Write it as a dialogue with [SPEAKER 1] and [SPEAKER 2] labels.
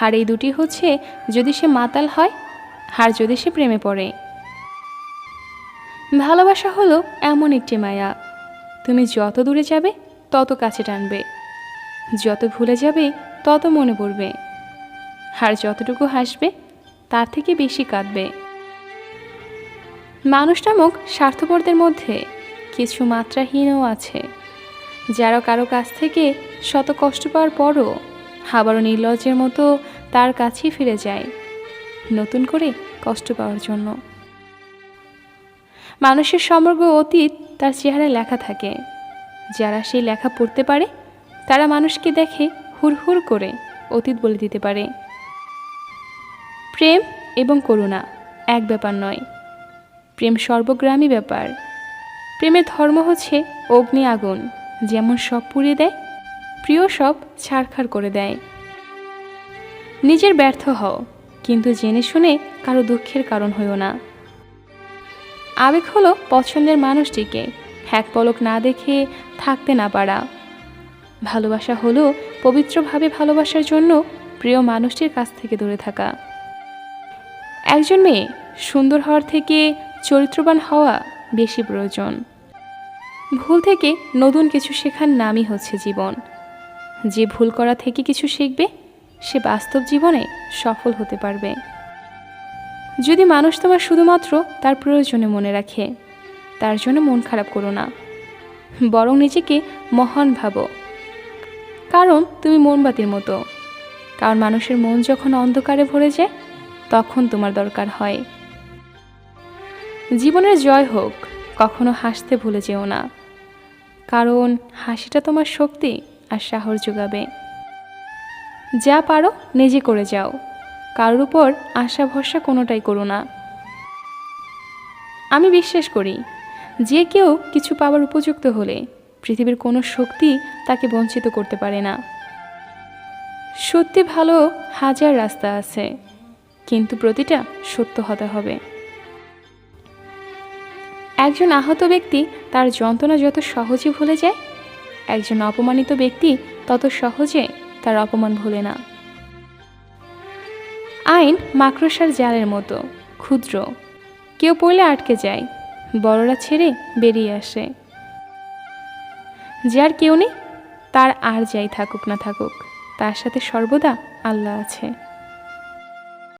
[SPEAKER 1] আর এই দুটি হচ্ছে, যদি সে মাতাল হয় আর যদি সে প্রেমে পড়ে। ভালোবাসা হলো এমন একটি মায়া। তুমি যত দূরে যাবে, তত কাছে টানবে। যত ভুলে যাবে, তত মনে পড়বে। আর যতটুকু হাসবে, তার থেকে বেশি কাঁদবে। মানুষ নামক স্বার্থপরদের মধ্যে কিছু মাত্রাহীনও আছে। যারা কারও কাছ থেকে শত কষ্ট পাওয়ার পরও আবারও নির্লজ্জের মতো তার কাছেই ফিরে যায়, নতুন করে কষ্ট পাওয়ার জন্য। মানুষের সমগ্র অতীত তার চেহারায় লেখা থাকে। যারা সেই লেখা পড়তে পারে, তারা মানুষকে দেখে হুড়হুর করে অতীত বলে দিতে পারে। প্রেম এবং করুণা এক ব্যাপার নয়। প্রেম সর্বগ্রামী ব্যাপার। প্রেমের ধর্ম হচ্ছে অগ্নি আগুন, যেমন সব পুড়িয়ে দেয়, প্রিয় সব ছাড়খাড় করে দেয়। নিজের ব্যর্থ হও, কিন্তু জেনে শুনে কারও দুঃখের কারণ হইও না। আবেগ হলো পছন্দের মানুষটিকে, এক পলক না দেখে থাকতে না পারা। ভালোবাসা হলো পবিত্রভাবে ভালোবাসার জন্য প্রিয় মানুষটির কাছ থেকে দূরে থাকা। একজন মেয়ে সুন্দর হওয়ার থেকে চরিত্রবান হওয়া বেশি প্রয়োজন। ভুল থেকে নতুন কিছু শেখার নামই হচ্ছে জীবন। যে ভুল করা থেকে কিছু শিখবে সে বাস্তব জীবনে সফল হতে পারবে। যদি মানুষ তোমার শুধুমাত্র তার প্রয়োজনে মনে রাখে, তার জন্য মন খারাপ করো না। বরং নিজেকে মহান ভাবো। কারণ তুমি মোমবাতির মতো। কারণ মানুষের মন যখন অন্ধকারে ভরে যায়, তখন তোমার দরকার হয়। জীবনের জয় হোক, কখনো হাসতে ভুলে যেও না। কারণ হাসিটা তোমার শক্তি আর সাহস যোগাবে। যা পারো নিজে করে যাও। কারোর উপর আশা ভরসা কোনোটাই করো না। আমি বিশ্বাস করি, যে কেউ কিছু পাওয়ার উপযুক্ত হলে পৃথিবীর কোনো শক্তি তাকে বঞ্চিত করতে পারে না। সত্যি ভালো হাজার রাস্তা আছে, কিন্তু প্রতিটা সত্য হতে হবে। একজন আহত ব্যক্তি তার যন্ত্রণা যত সহজে ভুলে যায়, একজন অপমানিত ব্যক্তি তত সহজে তার অপমান ভুলে না। আইন মাকড়সার জালের মতো, ক্ষুদ্র। কেউ পড়লে আটকে যায়, বড়রা ছেড়ে বেরিয়ে আসে। যে আর কেউ নেই, তার আর যাই থাকুক না থাকুক, তার সাথে সর্বদা আল্লাহ আছে।